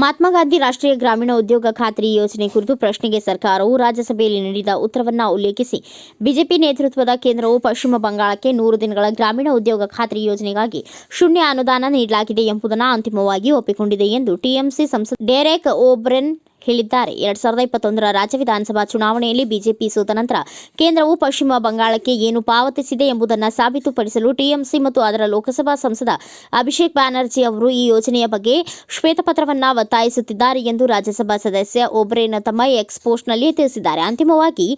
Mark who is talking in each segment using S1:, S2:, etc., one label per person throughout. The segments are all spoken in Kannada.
S1: ಮಹಾತ್ಮ ಗಾಂಧಿ ರಾಷ್ಟ್ರೀಯ ಗ್ರಾಮೀಣ ಉದ್ಯೋಗ ಖಾತ್ರಿ ಯೋಜನೆ ಕುರಿತು ಪ್ರಶ್ನೆಗೆ ಸರ್ಕಾರವು ರಾಜ್ಯಸಭೆಯಲ್ಲಿ ನೀಡಿದ ಉತ್ತರವನ್ನು ಉಲ್ಲೇಖಿಸಿ ಬಿಜೆಪಿ ನೇತೃತ್ವದ ಕೇಂದ್ರವು ಪಶ್ಚಿಮ ಬಂಗಾಳಕ್ಕೆ ನೂರು ದಿನಗಳ ಗ್ರಾಮೀಣ ಉದ್ಯೋಗ ಖಾತ್ರಿ ಯೋಜನೆಗಾಗಿ ಶೂನ್ಯ ಅನುದಾನ ನೀಡಲಾಗಿದೆ ಎಂಬುದನ್ನು ಅಂತಿಮವಾಗಿ ಒಪ್ಪಿಕೊಂಡಿದೆ ಎಂದು ಟಿಎಂಸಿ ಸಂಸದ ಡೆರೆಕ್ ಓಬ್ರೆನ್ ಹೇಳಿದ್ದಾರೆ ಎರಡ್ ಸಾವಿರದ ಇಪ್ಪತ್ತೊಂದರ ರಾಜ್ಯ ವಿಧಾನಸಭಾ ಚುನಾವಣೆಯಲ್ಲಿ ಬಿಜೆಪಿ ಸೋತ ನಂತರ ಕೇಂದ್ರವು ಪಶ್ಚಿಮ ಬಂಗಾಳಕ್ಕೆ ಏನು ಪಾವತಿಸಿದೆ ಎಂಬುದನ್ನು ಸಾಬೀತುಪಡಿಸಲು ಟಿಎಂಸಿ ಮತ್ತು ಅದರ ಲೋಕಸಭಾ ಸಂಸದ ಅಭಿಷೇಕ್ ಬ್ಯಾನರ್ಜಿ ಅವರು ಈ ಯೋಜನೆಯ ಬಗ್ಗೆ ಶ್ವೇತಪತ್ರವನ್ನ ಒತ್ತಾಯಿಸುತ್ತಿದ್ದಾರೆ ಎಂದು ರಾಜ್ಯಸಭಾ ಸದಸ್ಯ ಒಬ್ರೇನ ತಮ್ಮ ಎಕ್ಸ್ಪೋಸ್ಟ್ನಲ್ಲಿ ತಿಳಿಸಿದ್ದಾರೆ ಅಂತಿಮವಾಗಿ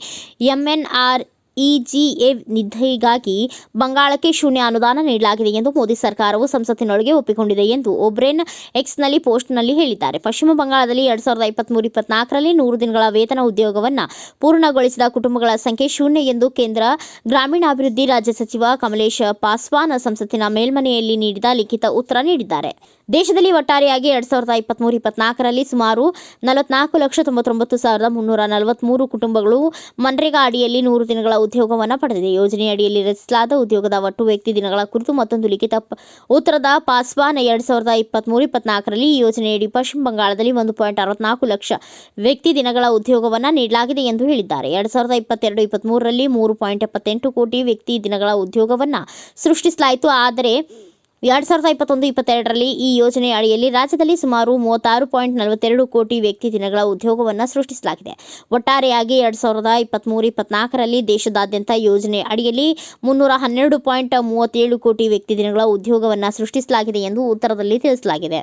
S1: ಎಂಎನ್ಆರ್ ಇಜಿಎ ನಿಧಿಗಾಗಿ ಬಂಗಾಳಕ್ಕೆ ಶೂನ್ಯ ಅನುದಾನ ನೀಡಲಾಗಿದೆ ಎಂದು ಮೋದಿ ಸರ್ಕಾರವು ಸಂಸತ್ತಿನೊಳಗೆ ಒಪ್ಪಿಕೊಂಡಿದೆ ಎಂದು ಒಬ್ರೆನ್ ಎಕ್ಸ್ನಲ್ಲಿ ಪೋಸ್ಟ್ನಲ್ಲಿ ಹೇಳಿದ್ದಾರೆ ಪಶ್ಚಿಮ ಬಂಗಾಳದಲ್ಲಿ ಎರಡ್ ಸಾವಿರದ ಇಪ್ಪತ್ಮೂರು ಇಪ್ಪತ್ನಾಲ್ಕರಲ್ಲಿ ನೂರು ದಿನಗಳ ವೇತನ ಉದ್ಯೋಗವನ್ನು ಪೂರ್ಣಗೊಳಿಸಿದ ಕುಟುಂಬಗಳ ಸಂಖ್ಯೆ ಶೂನ್ಯ ಎಂದು ಕೇಂದ್ರ ಗ್ರಾಮೀಣಾಭಿವೃದ್ಧಿ ರಾಜ್ಯ ಸಚಿವ ಕಮಲೇಶ್ ಪಾಸ್ವಾನ್ ಸಂಸತ್ತಿನ ಮೇಲ್ಮನೆಯಲ್ಲಿ ನೀಡಿದ ಲಿಖಿತ ಉತ್ತರ ನೀಡಿದ್ದಾರೆ ದೇಶದಲ್ಲಿ ಒಟ್ಟಾರೆಯಾಗಿ ಎರಡ್ ಸಾವಿರದ ಇಪ್ಪತ್ಮೂರು ಇಪ್ಪತ್ನಾಲ್ಕರಲ್ಲಿ ಸುಮಾರು ನಲವತ್ನಾಲ್ಕು ಲಕ್ಷ ತೊಂಬತ್ತೊಂಬತ್ತು ಸಾವಿರದ ಮುನ್ನೂರ ನಲವತ್ಮೂರು ಕುಟುಂಬಗಳು ಮನ್ರೇಗಾ ಅಡಿಯಲ್ಲಿ ನೂರು ದಿನಗಳ ಉದ್ಯೋಗವನ್ನು ಪಡೆದಿದೆ ಯೋಜನೆಯಡಿಯಲ್ಲಿ ರಚಿಸಲಾದ ಉದ್ಯೋಗದ ಒಟ್ಟು ವ್ಯಕ್ತಿ ದಿನಗಳ ಕುರಿತು ಮತ್ತೊಂದು ಲಿಖಿತ ಉತ್ತರದ ಪಾಸ್ವಾನ್ ಎರಡು ಸಾವಿರದ ಇಪ್ಪತ್ತ್ಮೂರು ಇಪ್ಪತ್ನಾಲ್ಕರಲ್ಲಿ ಈ ಯೋಜನೆಯಡಿ ಪಶ್ಚಿಮ ಬಂಗಾಳದಲ್ಲಿ ಒಂದು ಪಾಯಿಂಟ್ ಅರವತ್ನಾಲ್ಕು ಲಕ್ಷ ವ್ಯಕ್ತಿ ದಿನಗಳ ಉದ್ಯೋಗವನ್ನು ನೀಡಲಾಗಿದೆ ಎಂದು ಹೇಳಿದ್ದಾರೆ ಎರಡು ಸಾವಿರದ ಇಪ್ಪತ್ತೆರಡು ಇಪ್ಪತ್ತ್ಮೂರರಲ್ಲಿ ಮೂರು ಪಾಯಿಂಟ್ ಎಪ್ಪತ್ತೆಂಟು ಕೋಟಿ ವ್ಯಕ್ತಿ ದಿನಗಳ ಉದ್ಯೋಗವನ್ನು ಸೃಷ್ಟಿಸಲಾಯಿತು ಆದರೆ ಎರಡ್ ಸಾವಿರದ ಇಪ್ಪತ್ತೊಂದು ಇಪ್ಪತ್ತೆರಡರಲ್ಲಿ ಈ ಯೋಜನೆ ಅಡಿಯಲ್ಲಿ ರಾಜ್ಯದಲ್ಲಿ ಸುಮಾರು ಮೂವತ್ತಾರು ಪಾಯಿಂಟ್ ನಲವತ್ತೆರಡು ಕೋಟಿ ವ್ಯಕ್ತಿ ದಿನಗಳ ಉದ್ಯೋಗವನ್ನು ಸೃಷ್ಟಿಸಲಾಗಿದೆ ಒಟ್ಟಾರೆಯಾಗಿ ಎರಡ್ ಸಾವಿರದ ಇಪ್ಪತ್ತ್ಮೂರು ಇಪ್ಪತ್ನಾಲ್ಕರಲ್ಲಿ ದೇಶದಾದ್ಯಂತ ಯೋಜನೆ ಅಡಿಯಲ್ಲಿ ಮುನ್ನೂರ ಹನ್ನೆರಡು ಪಾಯಿಂಟ್ ಮೂವತ್ತೇಳು ಕೋಟಿ ವ್ಯಕ್ತಿ ದಿನಗಳ ಉದ್ಯೋಗವನ್ನು ಸೃಷ್ಟಿಸಲಾಗಿದೆ ಎಂದು ಉತ್ತರದಲ್ಲಿ ತಿಳಿಸಲಾಗಿದೆ